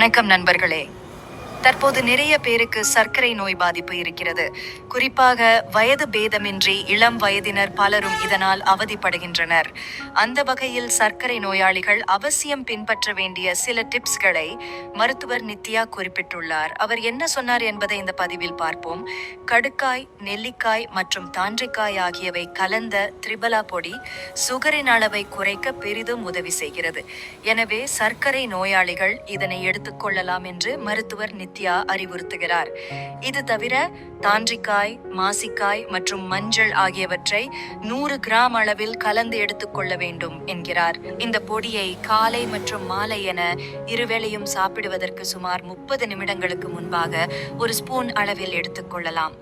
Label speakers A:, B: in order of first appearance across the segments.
A: வணக்கம் நண்பர்களே. தற்போது நிறைய பேருக்கு சர்க்கரை நோய் பாதிப்பு இருக்கிறது. குறிப்பாக வயது பேதமின்றி இளம் வயதினர் பலரும் இதனால் அவதிப்படுகின்றனர். அந்த வகையில் சர்க்கரை நோயாளிகள் அவசியம் பின்பற்ற வேண்டிய சில டிப்ஸ்களை மருத்துவர் நித்யா குறிப்பிட்டுள்ளார். அவர் என்ன சொன்னார் என்பதை இந்த பதிவில் பார்ப்போம். கடுக்காய் நெல்லிக்காய் மற்றும் தாண்டிக்காய் ஆகியவை கலந்த திரிபலா பொடி சுகரின் அளவை குறைக்க பெரிதும் உதவி செய்கிறது. எனவே சர்க்கரை நோயாளிகள் இதனை எடுத்துக்கொள்ளலாம் என்று மருத்துவர் நித்யா அறிவுறுத்துகிறார். இது தவிர தாண்டிக்காய் மாசிக்காய் மற்றும் மஞ்சள் ஆகியவற்றை நூறு கிராம் அளவில் கலந்து எடுத்துக்கொள்ள வேண்டும் என்கிறார். இந்த பொடியை காலை மற்றும் மாலை என இருவேளையும் சாப்பிடுவதற்கு சுமார் முப்பது நிமிடங்களுக்கு முன்பாக ஒரு ஸ்பூன் அளவில் எடுத்துக்கொள்ளலாம்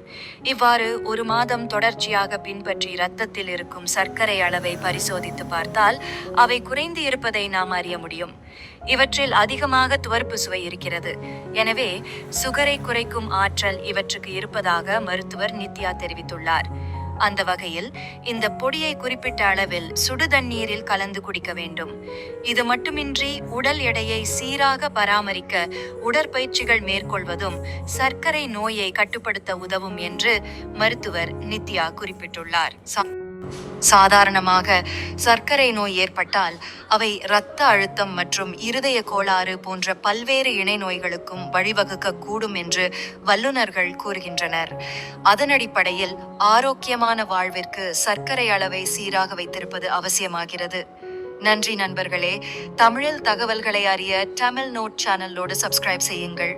A: இவ்வாறு ஒரு மாதம் தொடர்ச்சியாக பின்பற்றி இரத்தத்தில் இருக்கும் சர்க்கரை அளவை பரிசோதித்து பார்த்தால் அவை குறைந்து இருப்பதை நாம் அறிய முடியும். இவற்றில் அதிகமாக துவர்ப்பு சுவை இருக்கிறது. எனவே சுகரை குறைக்கும் ஆற்றல் இவற்றுக்கு இருப்பதாக மருத்துவர் நித்யா தெரிவித்துள்ளார். அந்த வகையில் இந்த பொடியை குறிப்பிட்ட அளவில் சுடு தண்ணீரில் கலந்து குடிக்க வேண்டும். இது மட்டுமின்றி உடல் எடையை சீராக பராமரிக்க உடற்பயிற்சிகள் மேற்கொள்வதும் சர்க்கரை நோயை கட்டுப்படுத்த உதவும் என்று மருத்துவர் நித்யா குறிப்பிட்டுள்ளார். சாதாரணமாக சர்க்கரை நோய் ஏற்பட்டால் அவை இரத்த அழுத்தம் மற்றும் இருதய கோளாறு போன்ற பல்வேறு இணை நோய்களுக்கும் வழிவகுக்க கூடும் என்று வல்லுநர்கள் கூறுகின்றனர். அதன் அடிப்படையில் ஆரோக்கியமான வாழ்விற்கு சர்க்கரை அளவை சீராக வைத்திருப்பது அவசியமாகிறது. நன்றி நண்பர்களே. தமிழில் தகவல்களை அறிய தமிழ் நோட் சேனலோடு சப்ஸ்கிரைப் செய்யுங்கள்.